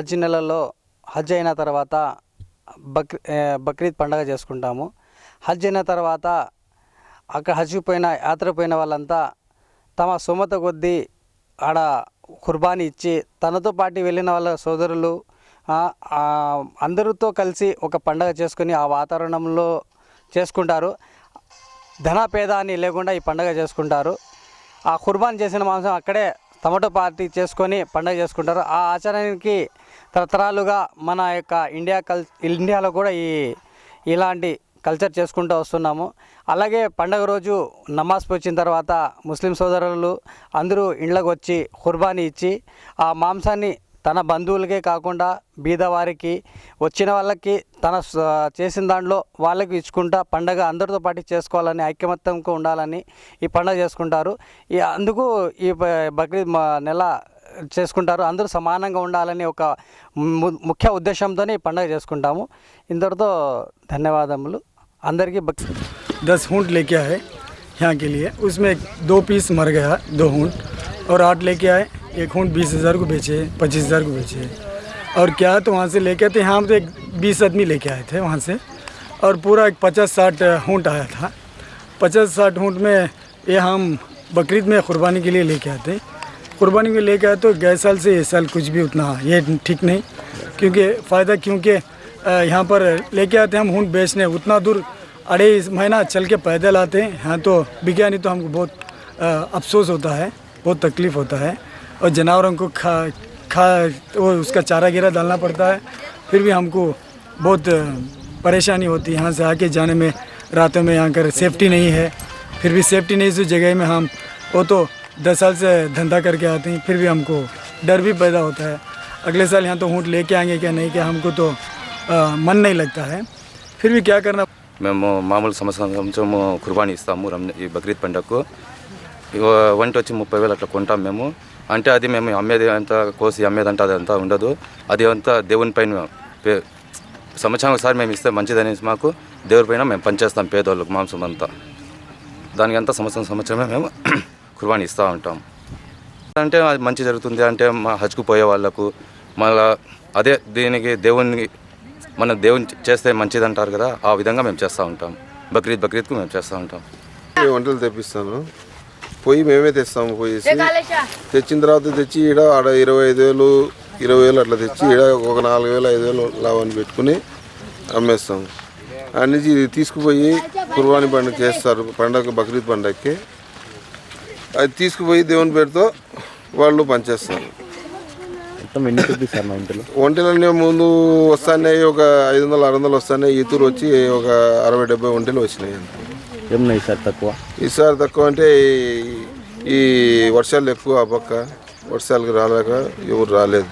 హజ్ నెలలో హజ్ అయిన తర్వాత బక్ బక్రీద్ పండగ చేసుకుంటాము. హజ్ అయిన తర్వాత అక్కడ హజ్కి పోయిన యాత్ర పోయిన వాళ్ళంతా తమ సుమత కొద్దీ ఆడ కుర్బానీ ఇచ్చి తనతో పాటు వెళ్ళిన వాళ్ళ సోదరులు అందరితో కలిసి ఒక పండగ చేసుకొని ఆ వాతావరణంలో చేసుకుంటారు. ధన పేద అని లేకుండా ఈ పండగ చేసుకుంటారు. ఆ కుర్బాన్ చేసిన మాంసం అక్కడే టమాటో పార్టీ చేసుకొని పండగ చేసుకుంటారు. ఆ ఆచారానికి తరతరాలుగా మన యొక్క ఇండియా కల్ ఇండియాలో కూడా ఈ ఇలాంటి కల్చర్ చేసుకుంటూ వస్తున్నాము. అలాగే పండగ రోజు నమాజ్ వచ్చిన తర్వాత ముస్లిం సోదరులు అందరూ ఇండ్లకు వచ్చి కుర్బానీ ఇచ్చి ఆ మాంసాన్ని తన బంధువులకే కాకుండా బీదవారికి వచ్చిన వాళ్ళకి తన స- చేసిన దాంట్లో వాళ్ళకి ఇచ్చుకుంటా పండగ అందరితో పాటు చేసుకోవాలని ఐక్యమత్యంగా ఉండాలని ఈ పండగ చేసుకుంటారు ఈ అందుకు ఈ బ- బక్రీద్ మ- నెల చేసుకుంటారు అందరూ సమానంగా ఉండాలని ఒక ము- ముఖ్య ఉద్దేశంతో ఈ పండగ చేసుకుంటాము ఇంతటితో ధన్యవాదములు అందరికీ బక్ दस ऊँट लेके आए यहाँ के लिए उसमें एक दो पीस मर गया दो ऊँट और आठ लेके आए एक ऊँट बीस हज़ार को बेचे, पच्चीस हज़ार को बेचे। और क्या तो वहाँ से लेके थे यहाँ तो एक बीस आदमी लेके आए थे वहाँ से। और पूरा एक पचास साठ ऊँट आया था। पचास साठ ऊँट में ये हम बकरीद में कुर्बानी के लिए लेके आते। कुर्बानी में लेके आए तो गए साल से इस साल कुछ भी उतना ये ठीक नहीं। क्योंकि फ़ायदा क्योंकि यहाँ पर लेके आते हम ऊँट बेचने। उतना दूर अढ़े महीना चल के पैदल आते हैं। यहाँ तो बिका नहीं तो हमको बहुत अफसोस होता है, बहुत तकलीफ़ होता है। और जानवरों को खा खा वो उसका चारा गिरा डालना पड़ता है फिर भी हमको बहुत अ, परेशानी होती है यहाँ से आके जाने में रातों में यहाँ कर सेफ्टी नहीं है फिर भी सेफ्टी नहीं इस जगह में हम वो तो दस साल से धंधा करके आते हैं फिर भी हमको डर भी पैदा होता है अगले साल यहाँ तो ऊँट लेके आएंगे क्या नहीं क्या हमको तो अ, मन नहीं लगता है फिर भी क्या करना మేము మామూలు సంవత్సరం కొంచెము కుర్బానీ ఇస్తాము రం ఈ బక్రీద్ పండగకు ఇగో వంట వచ్చి ముప్పై వేలు అట్లా కొంటాం మేము అంటే అది మేము అమ్మేది అంతా కోసి అమ్మేదంతా అదంతా ఉండదు. అది అంతా దేవుని పైన పే- సంవత్సరం ఒకసారి మేము ఇస్తే మంచిదనేసి మాకు దేవుడి పైన మేము పనిచేస్తాం పేదోళ్ళకు మాంసం అంతా. దానికంతా సంవత్సరం సంవత్సరమే మేము కుర్బాని ఇస్తూ ఉంటాం. అంటే అది మంచి జరుగుతుంది అంటే మా హజ్కు పోయే వాళ్ళకు మళ్ళా అదే దీనికి దేవుని మన దేవుని చేస్తే మంచిది అంటారు కదా ఆ విధంగా మేము చేస్తూ ఉంటాం. బక్రీద్ బక్రీద్కు మేము చేస్తూ ఉంటాం. వంటలు తెప్పిస్తాను. పొయ్యి మేమే తెస్తాము పోయేసి. తెచ్చిన తర్వాత తెచ్చి ఈడ ఆడ ఇరవై ఐదు వేలు ఇరవై వేలు అట్లా తెచ్చి ఈడ ఒక నాలుగు వేలు ఐదు వేలు లాభాన్ని పెట్టుకుని అమ్మేస్తాం. అన్ని ఇది తీసుకుపోయి కుర్బానీ పండుగ చేస్తారు పండగ బక్రీద్ పండగకి అది తీసుకుపోయి దేవుని పేరుతో వాళ్ళు పనిచేస్తారు ఒంటెలన్నీ ముందు వస్తాయి ఒక ఐదు వందలు ఆరు వందలు వస్తాయి ఈతూరు వచ్చి ఒక అరవై డెబ్బై ఒంటెలు వచ్చినాయి అంతే. ఏమున్నాయి ఈసారి తక్కువ? ఈసారి తక్కువ అంటే ఈ- ఈ వర్షాలు ఎక్కువ ఆ పక్క. వర్షాలకు రాలేక ఎవరు రాలేదు.